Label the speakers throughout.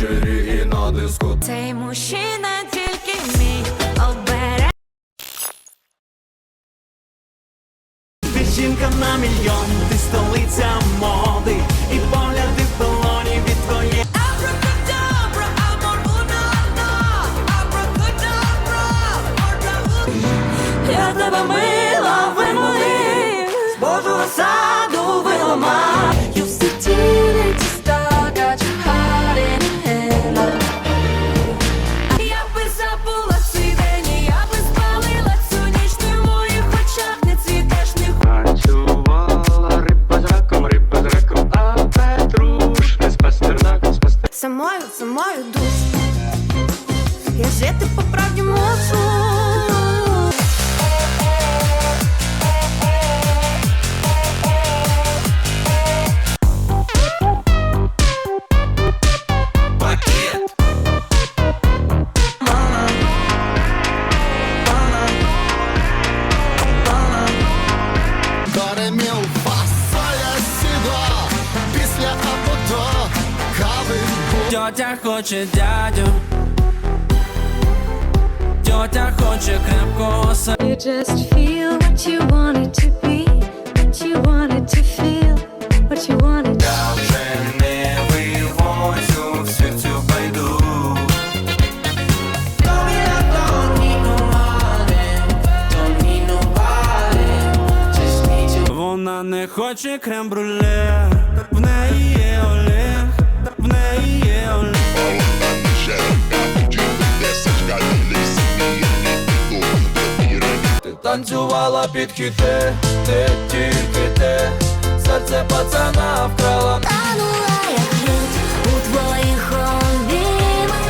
Speaker 1: ввечері і на диску.
Speaker 2: Цей мужчина тільки мій обере.
Speaker 3: Ти жінка на мільйон, ти столиця моди, і погляди в полоні від твоєї
Speaker 2: Абракадабра, амор уна-на. Абракадабра, морда Я тебе мила вимолив, з Божого саду виламав. Жити по правді можу.
Speaker 3: Тьотя хоче дядю. Тьотя хоче крепкого.
Speaker 4: You just feel what you wanted to be, what you wanted to feel, what you wanted.
Speaker 3: Я вже не вивозю всю цю байду. Вона не хоче крем-бруле, в неї є Олег,
Speaker 1: танцювала під хіти, ти тільки ти, серце пацана вкрала.
Speaker 2: Танула як у твоїх обіймах,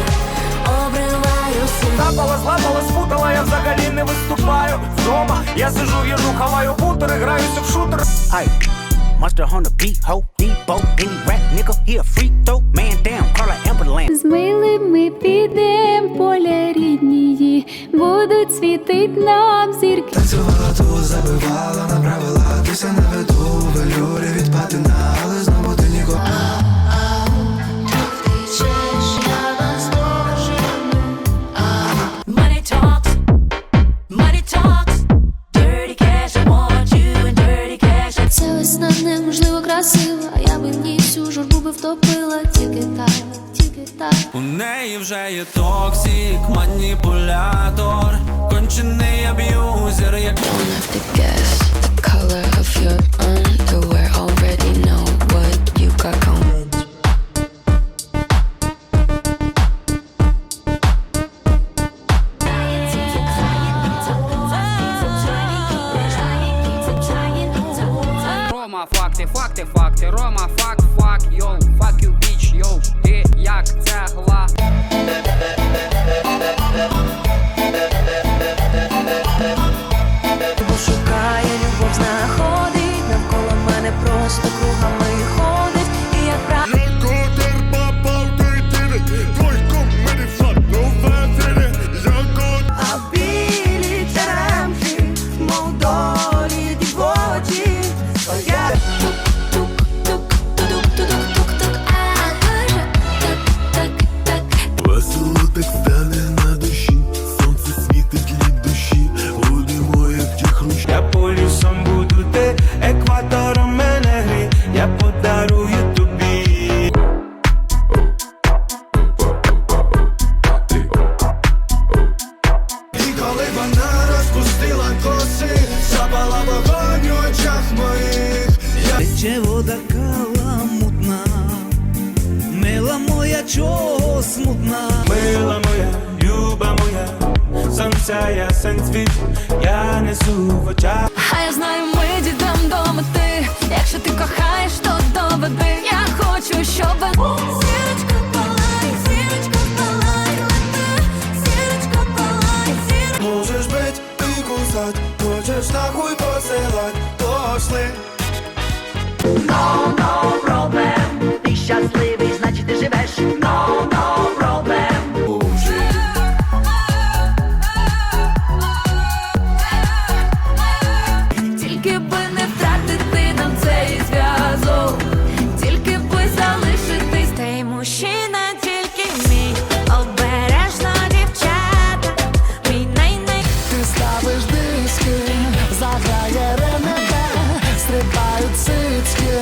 Speaker 2: обриваю сім.
Speaker 5: Лапала, спутала, я взагалі не виступаю Вдома я сижу, їжу, хаваю бутери, граюся в шутер
Speaker 6: Ay, mustard on the beat, ho, Debo, any rap nigga, he a freak throw, man down, call Amberland.
Speaker 4: З милими підем поля ріднії, будуть світить нам
Speaker 7: велюрі від патина, але знову ти нікого.
Speaker 2: Money talks, money talks, dirty cash, I want you and dirty cash.
Speaker 4: Ця весна неможливо красива, я би в ній всю журбу би втопила, тільки так, тільки так.
Speaker 3: У неї вже є токсик, маніпулятор, кончений аб'юзер, як
Speaker 8: have to guess the color of your
Speaker 4: Roma,
Speaker 7: fac te, fac te, fac te Roma, fac, fac, yo, fac you bitch.
Speaker 5: Я по лісам буду ти, екватором мене грій, я подарую тобі
Speaker 7: І коли вона розпустила коси, запала вогонь у очах моїх. Я
Speaker 3: Тече вода каламутна, мила моя чого смутна.
Speaker 5: Мила моя, люба моя, сонця ясен цвіт, я несу в
Speaker 7: кусать,